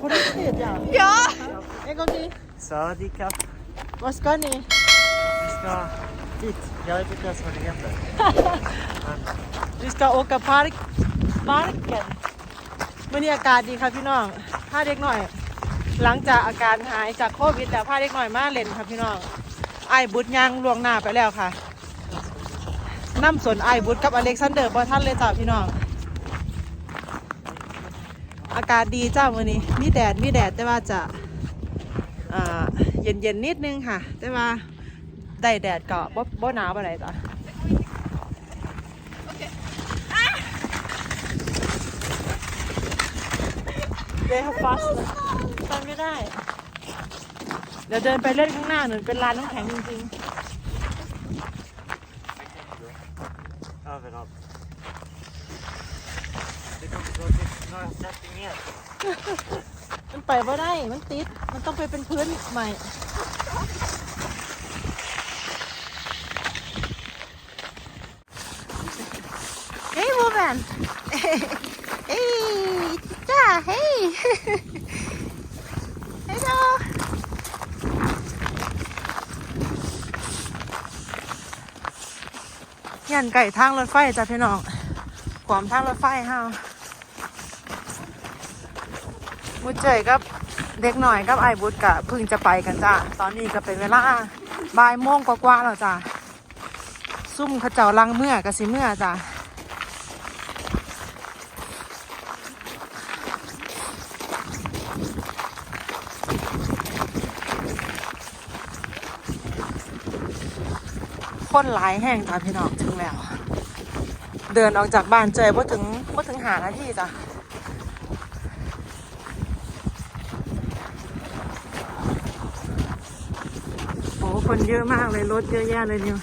På riktigt ja. Ja! En gång till. Sadika. Vad ska ni? Vi ska dit. Jag vet inte ens vad det heter. Vi ska åka park parken วันนี้อากาศดีครับพี่น้องพาเด็กหน่อย หลังจากอาการหายจากโควิดแล้วพาเด็กหน่อยมาเล่นครับพี่น้องไอ้บุตรยังลวงหน้าไปแล้วค่ะน้ำสนไอ้บุตรกับอเล็กซานเดอร์บอท่านเลยจ้าพี่น้อง อากาศดีจ้าวันนี้ มีแดดมีแดดแต่ว่าจะอ่าเย็นเย็นๆนิดนึงค่ะ แต่ว่า ได้แดดก็บ่บ่หนาวปานใดจ้ะเดย์เขาฟาสไปไม่ได้ เดี๋ยวเดินไปเล่นข้างหน้าหนึ่งเป็นร้านน้ำแข็งจริง Överallt. Det kommer gå till några centimeter. ๆมันไปว่าได้ มันติด มันต้องไปเป็นพื้นใหม่ เฮ้ยวูแมนเฮ้จ้าเฮ้ยเฮ้ยโดยันไก่ทางรถไฟจ้ะพี่น้องความทางรถไฟเฮามุดเจยกับเด็กหน่อยกับไอ้บุตรกะพึ่งจะไปกันจ้าตอนนี้ก็เป็นเวลาบ่ายโมงกว่าๆแล้วจ้าซุ่มขเจ้าลังเมื่อกะสิเมื่อจ้า คนหลายแห่งจ้าพี่น้องถึงแล้ว เดินออกจากบ้านเจยว่าถึงว่าถึงหานาที่จ้ะโอ้คนเยอะมากเลยรถเยอะแยะเลยนิว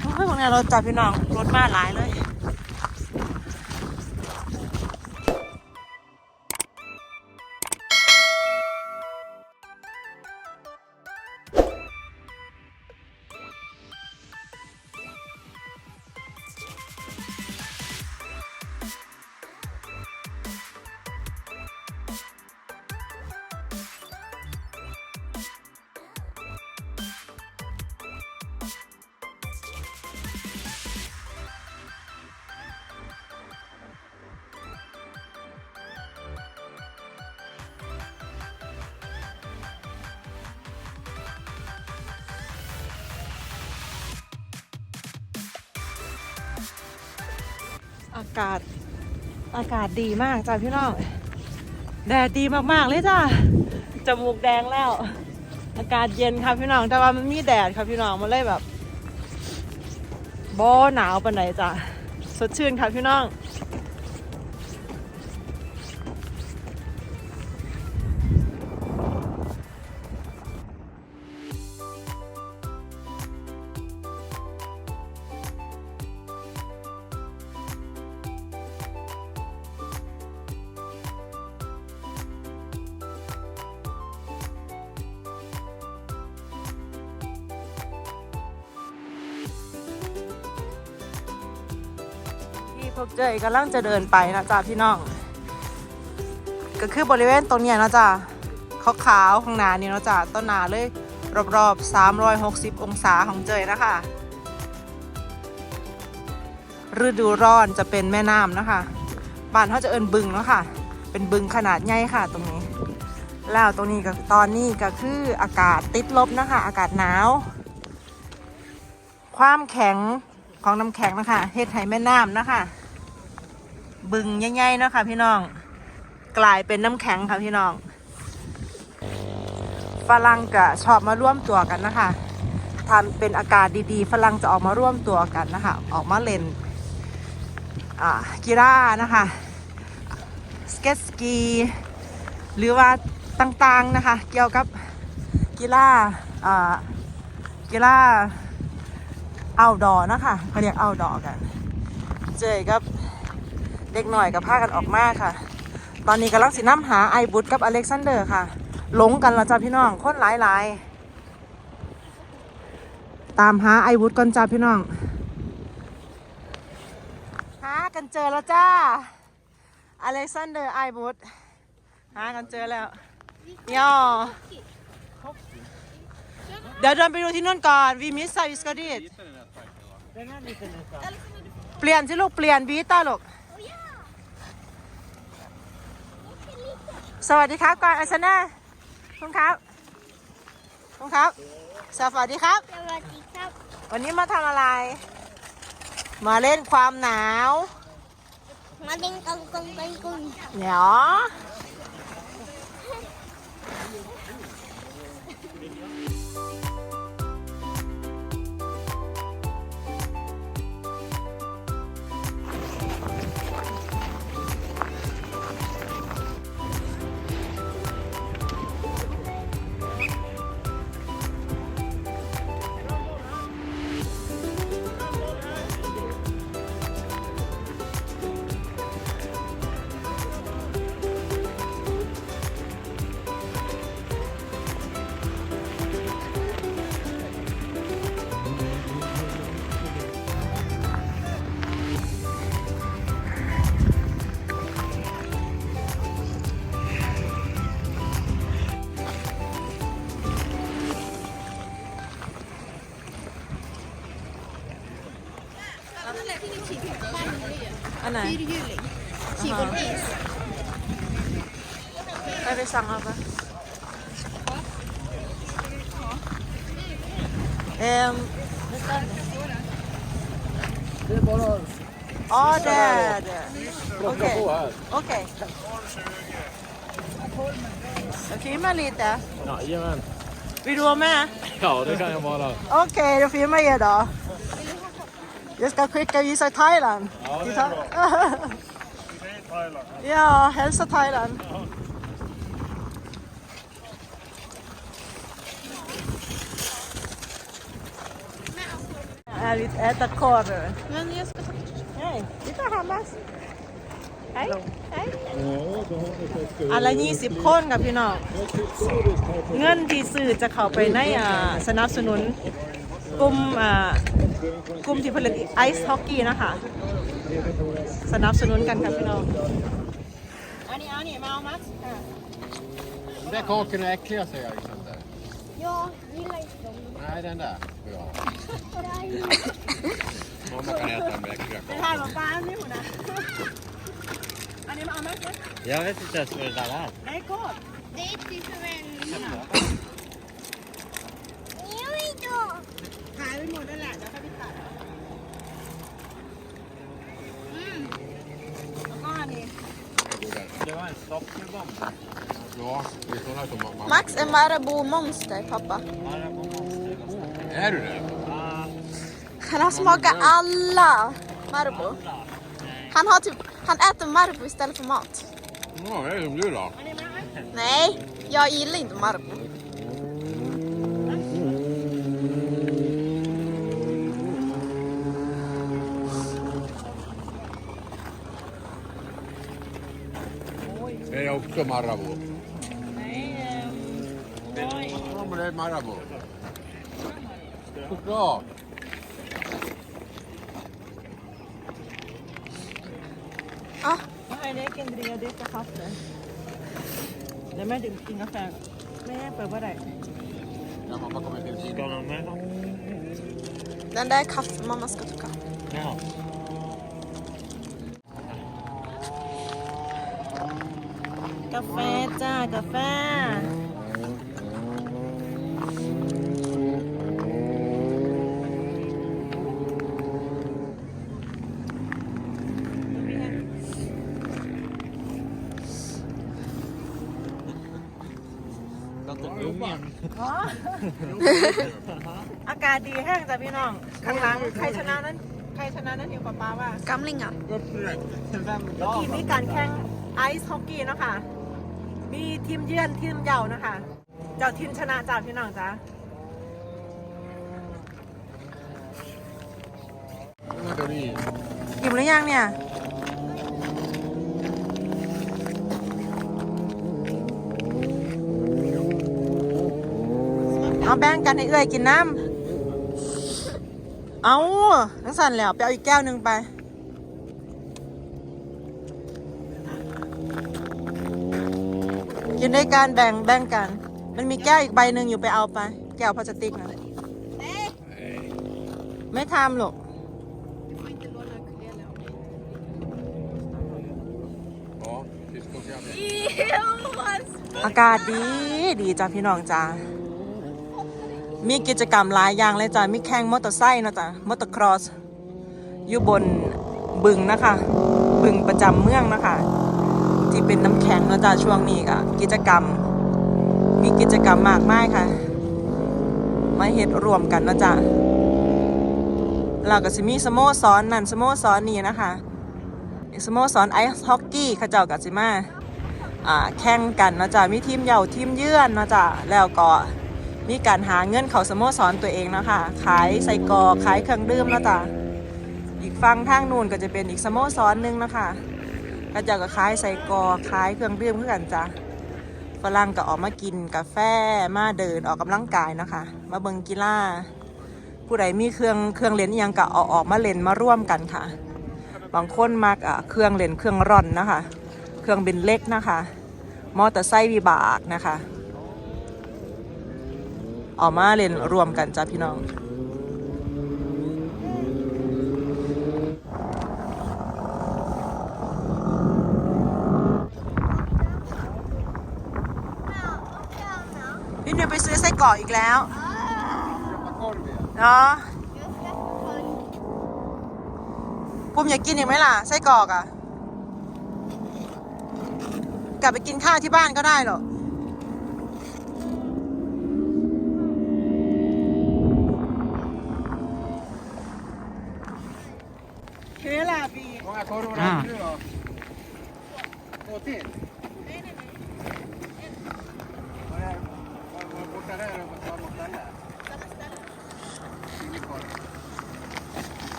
โอ้ยวันนี้รถจับพี่น้องรถมาหลายเลย อากาศ อากาศดีมากจ้าพี่น้อง แดดดีมากๆเลยจ้าจมูกแดงแล้ว อากาศเย็นครับพี่น้อง แต่ว่ามันมีแดดครับพี่น้อง มันเลยแบบบ่หนาวปานไหนจ้าสดชื่นครับพี่น้อง พวกเจยกำลังจะเดินไปนะจ๊ะพี่น้อง ก็คือบริเวณตรงเนี้ยนะจ๊ะขาวๆข้างหน้านี่นะจ๊ะต้นหนาเลยรอบๆ 360 องศาของเจยนะคะฤดูร้อนจะเป็นแม่น้ำนะคะบ้านเขาจะเอินบึงเนาะค่ะ เป็นบึงขนาดใหญ่ค่ะตรงนี้ แล้วตรงนี้ก็ตอนนี้ก็คืออากาศติดลบนะคะ อากาศหนาว ความแข็งของน้ำแข็งนะคะเฮ็ดให้แม่น้ำนะคะ บึงใหญ่ๆเนาะคะพี่น้อง กลายเป็นน้ำแข็งค่ะพี่น้อง ฝรั่งก็ชอบมาร่วมตัวกันนะคะทำเป็นอากาศดีๆ ฝรั่งจะออกมาร่วมตัวกันนะคะ ออกมาเล่นกีฬานะคะ สเก็ตสกี หรือว่าต่างๆนะคะ เกี่ยวกับกีฬาอ่ากีฬาเอาดอนะคะเขาเรียกเอาดอกัน เจอกับ เด็กหน่อยกับพากันออกมาค่ะ ตอนนี้กำลังสิน้ำหาไอบุตรกับอเล็กซานเดอร์ค่ะ หลงกันแล้วจ้าพี่น้องคนหลายหลายๆตามหาไอบุตรก่อนจ้าพี่น้อง หากันเจอแล้วจ้า อเล็กซานเดอร์ไอบุตรหากันเจอแล้วย่อเดี๋ยวเดินไปดูที่นู่นก่อนวีมิสไซวิสกอดีด Den här liten nästan. เปลี่ยนสิลูกเปลี่ยนบีต้าลูก สวัสดีครับก่อนอัสนาคุณครับคุณครับ สวัสดีครับ สวัสดีครับ วันนี้มาทำอะไร มาเล่นความหนาว มาเล่นกังกังกังกุงเดี๋ยว Det är bara อ๋อเด้เด้โอเค plocka på här. โอเคโอเคมา lite Jajamän. vill du vara med Ja, det kan jag bara. Okej, då filmar jag då. Jag ska skicka visa Thailand. Ja, det är Till Tha- ja, hälsa Thailand. Är vi äta korv? Men jag ska ta Nej, vi tar Hamas. Hej. Hej. Ja, då har ni fått อันละ20คนกับพี่น้อง เงินที่ซื้อจะเข้าไปในอ่าสนับสนุนกลุ่มอ่ากลุ่มที่ผลิตไอซ์ฮอกกี้นะคะ สนับสนุนกันค่ะพี่น้อง อันนี้เอานี่มาเอามัส De där kakorna är äckliga säger Alexander. Jag gillar inte dem. Nej, den där får jag ha. Mamma kan äta den med äckliga ไม่ kakor. ทานกับปลาไม่หุ่นนะอันนี้มาเอามัส Jag vet inte ens vad det där är. ได้โคตร Det är typ som en... Jag vill inte ha. ขายไปหมดนั่นแหละแล้วก็ไปตัด Mm. แล้วก็อันนี้ Det var en sockerbomb. Ja, det är sådana som man... Max är Marabou monster, pappa. Är du det? Han har smakat alla Marabou. Han, har typ, han äter Marabou istället för mat. Ja, det är som du då. Nej, jag gillar inte Marabou. Det är också Marabou. ย Ja, men det är Marabou. Choklad. Ah, มาให้เด็กกินเรียเด็กจะครับเลยเดี๋ยวแม่ดื่มกินกาแฟก่อนแม่เปิดว่าไหน Ja, mamma kommer till Ska man med? den där är kaffe mamma ska ta kaffe. Ja. กาแฟจ้ากาแฟ Ungen. อ๋ออากาศดีแห้งจ้ะพี่น้อง ข้างหลังใครชนะนั้นใครชนะนั้นหิวป้าป้าว่า Gamlingar. เมื่อกี้มีการแข่งไอซ์ฮอกกี้เนาะคะมีทีมเยือนทีมเย่านะคะ เจ้าทินชนะจ้าพี่น้องจ้า Guarda lì. อิ่มหรือยังเนี่ย แบ่งกันให้เอื้อยกินน้ำเอาทั้งสั่นแล้วไปเอาอีกแก้วหนึ่งไป กินด้วยกันแบ่งแบ่งกัน มันมีแก้วอีกใบหนึ่งอยู่ไปเอาไป แก้วพลาสติกนะไม่ทำหรอก Ja, syskonkärlek. อากาศดี ดีจ้าพี่น้องจ้า มีกิจกรรมหลายอย่างเลยจ้ามีแข่งมอเตอร์ไซค์นะจ้ามอเตอร์ครอสอยู่บนบึงนะคะ บึงประจำเมืองนะคะ ที่เป็นน้ำแข็งนะจ้าช่วงนี้ก็กิจกรรม มีกิจกรรมมากมายค่ะ มาเฮ็ดรวมกันนะจ้าเราก็สิมีสโมสรนั่นสโมสรนี่นะคะสโมสรไอซ์ฮอกกี้ขาเจ้ากับสิมาอ่าแข่งกันนะจ๊ะมีทีมเหย่าทีมเยือนนะจ๊ะแล้วก็ มีการหาเงินเขาสโมสรตัวเองนะคะขายใส่กอขายเครื่องดื่มเนาะจ๊ะอีกฝั่งทางนู่นก็จะเป็นอีกสโมสรหนึงนะคะก็จะก็ขายใส่กอขายเครื่องดื่มเพื่อกันจ้ะฝรั่งก็ออกมากินกาแฟมาเดินออกกำลังกายนะคะ มาเบิงกีฬาผู้ใดมีเครื่องเครื่องเล่นยังก็เอาออกมาเล่นมาร่วมกันค่ะบางคนมักอะเครื่องเล่นเครื่องร่อนนะคะ เครื่องบินเล็กนะคะ มอเตอร์ไซค์วิบากนะคะ ออกมาเล่นรวมกันจ้าพี่น้องพี่เดียวไปซื้อไส้กรอกอีกแล้วเนาะปุ้มอยากกินอีกไหมล่ะไส้กรอกอะ่ะ กลับไปกินข้าวที่บ้านก็ได้หรอกเคล่ะ บี Hur många korvar Mm. hade du då? Två till?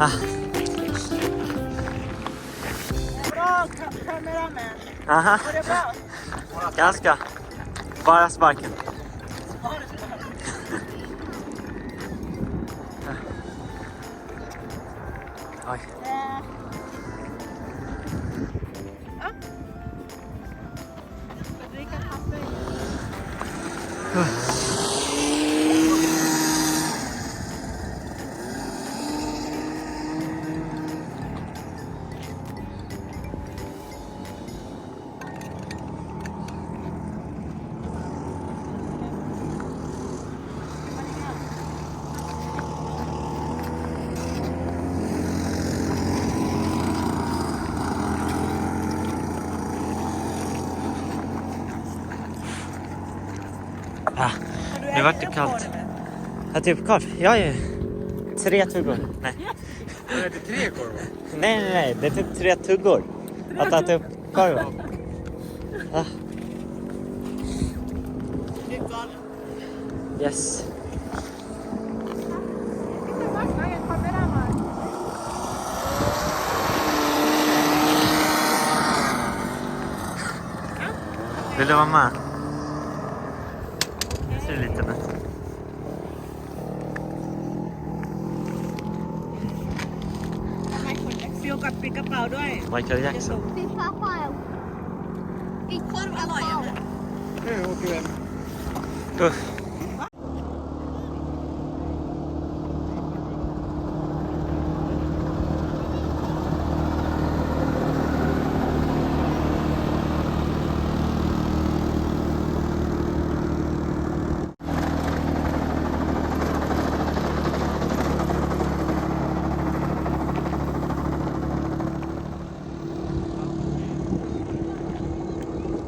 อ่ะ Bra kameraman. Aha, Var det bra? Bara sparken. Nu vart det kallt. Ja, typ kallt. Jag är tre tuggor. Nej. Det inte tre korvar? nej, nej, nej. Det är typ tre tuggor. Att äta upp korven. Ah. Yes. Vill du vara med? กับปิดกระเป๋าด้วย Michael Jackson. Fy pappa. Korv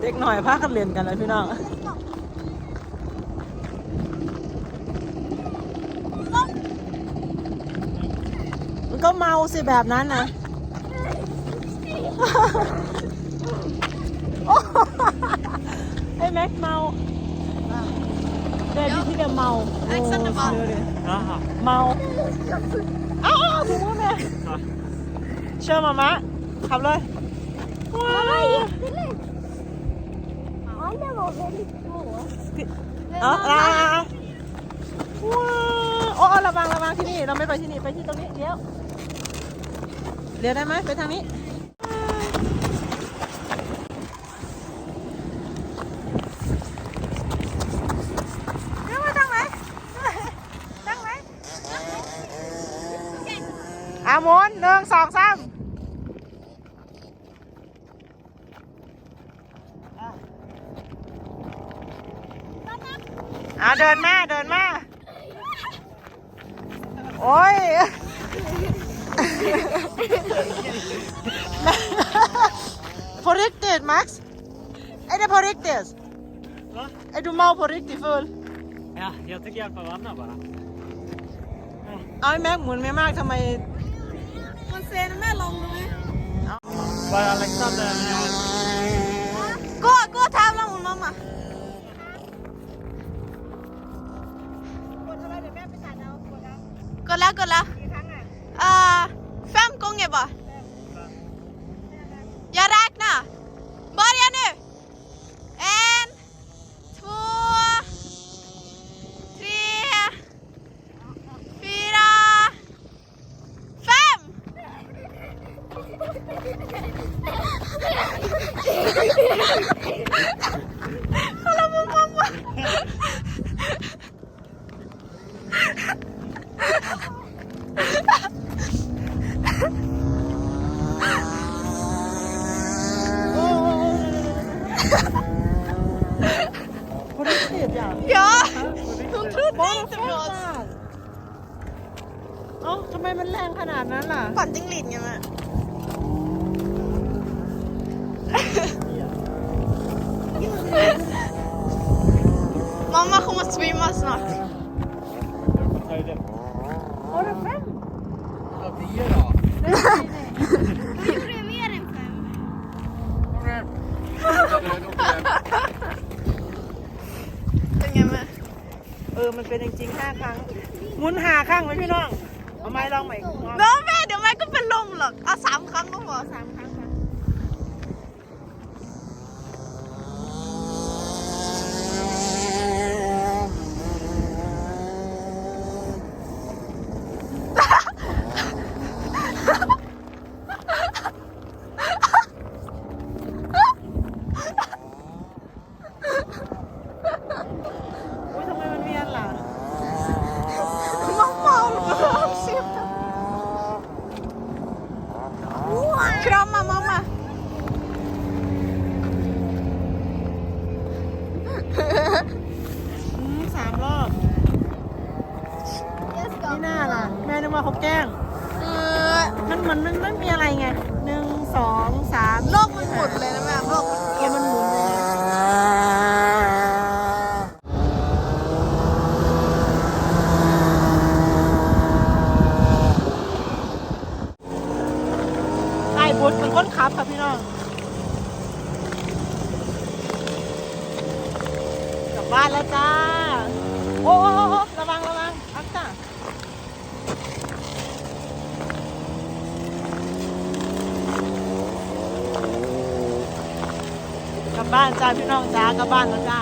เด็กหน่อยพากันเรียนกันเลยพี่น้องมันก็เมาสิแบบนั้นนะไอ้แม็กเมาเด็กที่เดิมเมาโอ้เชื่อเลย Jaha. เมาอ้าวถึงว่าแม่เชื่อมามะขับเลยว้าว Ja, det var väldigt små. เอาเออาเอาว้าวโอ้ระวังระวังที่นี่ เราไม่ไปที่นี่ ไปที่ตรงนี้เลี้ยวเลี้ยวได้ไหมไปทางนี้ เลี้ยวมาทางไหนทางไหนอาหมุนหนึ่งสองสาม อ่าเดินมาเดินมา โอ้ย på riktigt Max? Är det på riktigt? Va? Är du mal på riktigt full? Ja, jag tycker hjälpa varandra bara. เอาไอ้แม็กหมุนไม่มากทำไม มันเซนแม่ลงดูไหม Bara Alexander eller jag. ก็ก็ทำ กดแล้วกดแล้ว กี่ครั้งอะ อ่า fem gånger bara. Jag räknar. Börja nu. En, två, tre, fyra, fem. Kolla på mamma. På riktigt ja. Ja, hon trodde inte på oss. เอ้าทำไมมันแรงขนาดนั้นล่ะ Fan, din linje med. Mamma kommer att svimma snart. Var det fem? Ja, tio då. Jag gjorde mer än fem. Följ med. เออมันเป็นจริงๆห้าครั้งหมุนห้าครั้งไหมพี่น้องเอาไม้ลองใหม่น้องแม่เดี๋ยวแม่ก็เป็นลมหรอกเอาสามครั้งก็พอสามครั้งค่ะ อุ้ยทำไมมันเวียนล่ะ Mamma håller på att sitta. Krama mamma. อืมสามรอบ Jag ska ไม่น่าล่ะแม่นึกว่าเขาแกล้งเออมันเหมือนมันไม่มีอะไรไงหนึ่งสองสามโลกมันหมุนเลยนะแม่โลกมันเออมันหมุนเลยไอ้บุญเป็นคนขับค่ะพี่น้อง กลับบ้านแล้วจ้า โอ้โอ้โอ้โอ้ระวังระวังอัพจ้ากลับบ้าน จ้าพี่น้องจ้ากลับบ้านแล้วจ้า